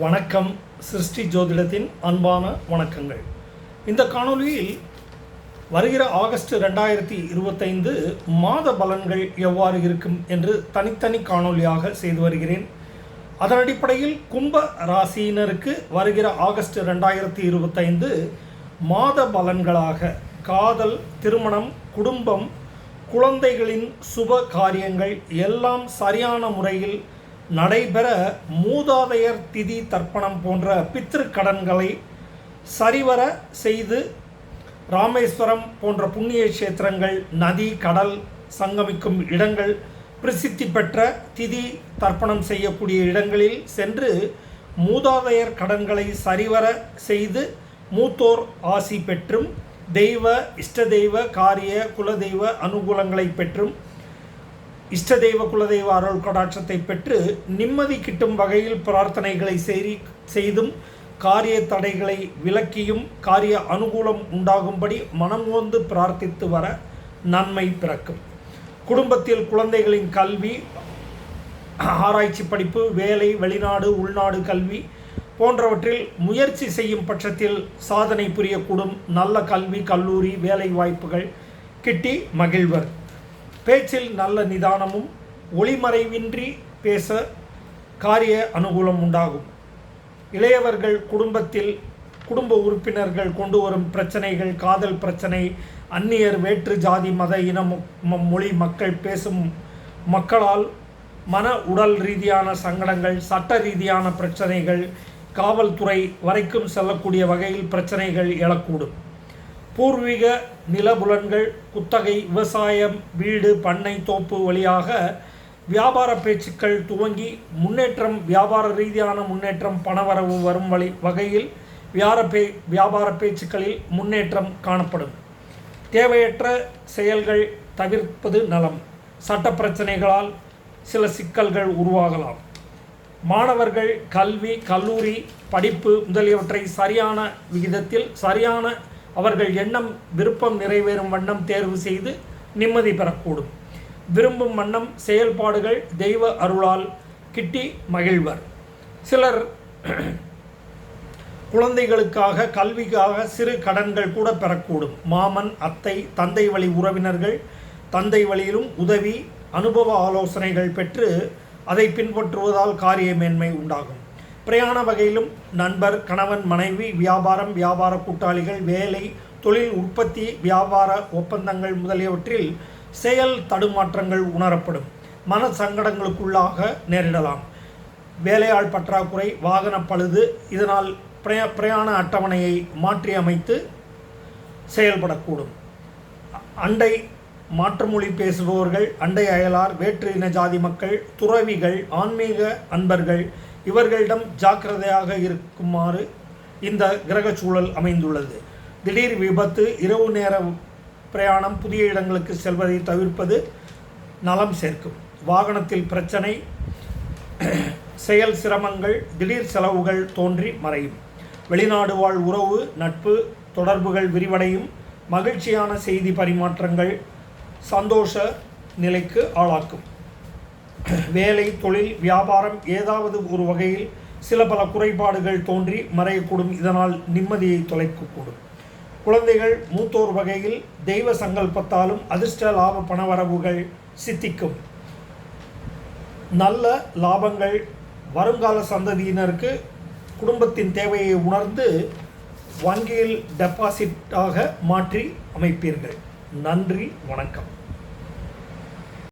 வணக்கம் சிருஷ்டி ஜோதிடத்தின் அன்பான வணக்கங்கள். இந்த காணொலியில் வருகிற ஆகஸ்ட் ரெண்டாயிரத்தி இருபத்தைந்து மாத பலன்கள் எவ்வாறு இருக்கும் என்று தனித்தனி காணொளியாக செய்து வருகிறேன். அதன் அடிப்படையில் கும்ப ராசியினருக்கு வருகிற ஆகஸ்ட் ரெண்டாயிரத்தி இருபத்தைந்து மாத பலன்களாக காதல் திருமணம் குடும்பம் குழந்தைகளின் சுப காரியங்கள் எல்லாம் சரியான முறையில் நடைபெற மூதாதையர் திதி தர்ப்பணம் போன்ற பித்திருக்கடன்களை சரிவர செய்து ராமேஸ்வரம் போன்ற புண்ணிய கஷேத்திரங்கள் நதி கடல் சங்கமிக்கும் இடங்கள் பிரசித்தி பெற்ற திதி தர்ப்பணம் செய்யக்கூடிய இடங்களில் சென்று மூதாதையர் கடன்களை சரிவர செய்து மூத்தோர் ஆசி பெற்றும் தெய்வ இஷ்ட தெய்வ காரிய குலதெய்வ அனுகூலங்களை பெற்றும் இஷ்ட தெய்வ குலதெய்வ அருள் கடாட்சத்தை பெற்று நிம்மதி கிட்டும் வகையில் பிரார்த்தனைகளை செய்தி செய்தும் காரிய தடைகளை விலக்கியும் காரிய அனுகூலம் உண்டாகும்படி மனமோந்து பிரார்த்தித்து வர நன்மை பிறக்கும். குடும்பத்தில் குழந்தைகளின் கல்வி ஆராய்ச்சி படிப்பு வேலை வெளிநாடு உள்நாடு கல்வி போன்றவற்றில் முயற்சி செய்யும் பட்சத்தில் சாதனை புரியக்கூடும். நல்ல கல்வி கல்லூரி வேலை வாய்ப்புகள் கிட்டி மகிழ்வர். பேச்சில் நல்ல நிதானமும் ஒளிமறைவின்றி பேச காரிய அனுகூலம் உண்டாகும். இளையவர்கள் குடும்பத்தில் குடும்ப உறுப்பினர்கள் கொண்டு வரும் பிரச்சனைகள் காதல் பிரச்சனை அந்நியர் வேற்று ஜாதி மத இன மொழி மக்கள் பேசும் மக்களால் மன உடல் ரீதியான சங்கடங்கள் சட்ட ரீதியான பிரச்சனைகள் காவல்துறை வரைக்கும் செல்லக்கூடிய வகையில் பிரச்சனைகள் எழக்கூடும். பூர்வீக நிலபுலன்கள் குத்தகை விவசாயம் வீடு பண்ணை தோப்பு வழியாக வியாபார பேச்சுக்கள் துவங்கி முன்னேற்றம் வியாபார ரீதியான முன்னேற்றம் பணவரவு வரும் வழி வகையில் வியாபார பே வியாபார பேச்சுக்களில் முன்னேற்றம் காணப்படும். தேவையற்ற செயல்கள் தவிர்ப்பது நலம். சட்ட பிரச்சனைகளால் சில சிக்கல்கள் உருவாகலாம். மாணவர்கள் கல்வி கல்லூரி படிப்பு முதலியவற்றை சரியான விகிதத்தில் சரியான அவர்கள் எண்ணம் விருப்பம் நிறைவேறும் வண்ணம் தேர்வு செய்து நிம்மதி பெறக்கூடும். விரும்பும் வண்ணம் செயல்பாடுகள் தெய்வ அருளால் கிட்டி மகிழ்வர். சிலர் குழந்தைகளுக்காக கல்விக்காக சிறு கடன்கள் கூட பெறக்கூடும். மாமன் அத்தை தந்தை வழி உறவினர்கள் தந்தை வழியிலும் உதவி அனுபவ ஆலோசனைகள் பெற்று அதை பின்பற்றுவதால் காரிய மேன்மை உண்டாகும். பிரயாண வகையிலும் நண்பர் கணவன் மனைவி வியாபாரம் வியாபார கூட்டாளிகள் வேலை தொழில் உற்பத்தி வியாபார ஒப்பந்தங்கள் முதலியவற்றில் செயல் தடுமாற்றங்கள் உணரப்படும். மன சங்கடங்களுக்குள்ளாக நேரிடலாம். வேலையாள் பற்றாக்குறை வாகன பழுது இதனால் பிரயா பிரயாண அட்டவணையை மாற்றி அமைத்து செயல்படக்கூடும். அண்டை மாற்றுமொழி பேசுபவர்கள் அண்டை அயலார் வேற்று இன ஜாதி மக்கள் துறவிகள் ஆன்மீக அன்பர்கள் இவர்களிடம் ஜாக்கிரதையாக இருக்குமாறு இந்த கிரக சூழல் அமைந்துள்ளது. திடீர் விபத்து இரவு நேர பிரயாணம் புதிய இடங்களுக்கு செல்வதை தவிர்ப்பது நலம் சேர்க்கும். வாகனத்தில் பிரச்சனை செயல் சிரமங்கள் திடீர் செலவுகள் தோன்றி மறையும். வெளிநாடு வாழ் உறவு நட்பு தொடர்புகள் விரிவடையும். மகிழ்ச்சியான செய்தி பரிமாற்றங்கள் சந்தோஷ நிலைக்கு ஆளாக்கும். வேலை தொழில் வியாபாரம் ஏதாவது ஒரு வகையில் சில பல குறைபாடுகள் தோன்றி மறையக்கூடும். இதனால் நிம்மதியை தொலைக்கக்கூடும். குழந்தைகள் மூத்தோர் வகையில் தெய்வ சங்கல்பத்தாலும் அதிர்ஷ்ட லாப பணவரவுகள் சித்திக்கும். நல்ல லாபங்கள் வருங்கால சந்ததியினருக்கு குடும்பத்தின் தேவையை உணர்ந்து வங்கியில் டெபாசிட்டாக மாற்றி அமைப்பீர்கள். நன்றி வணக்கம்.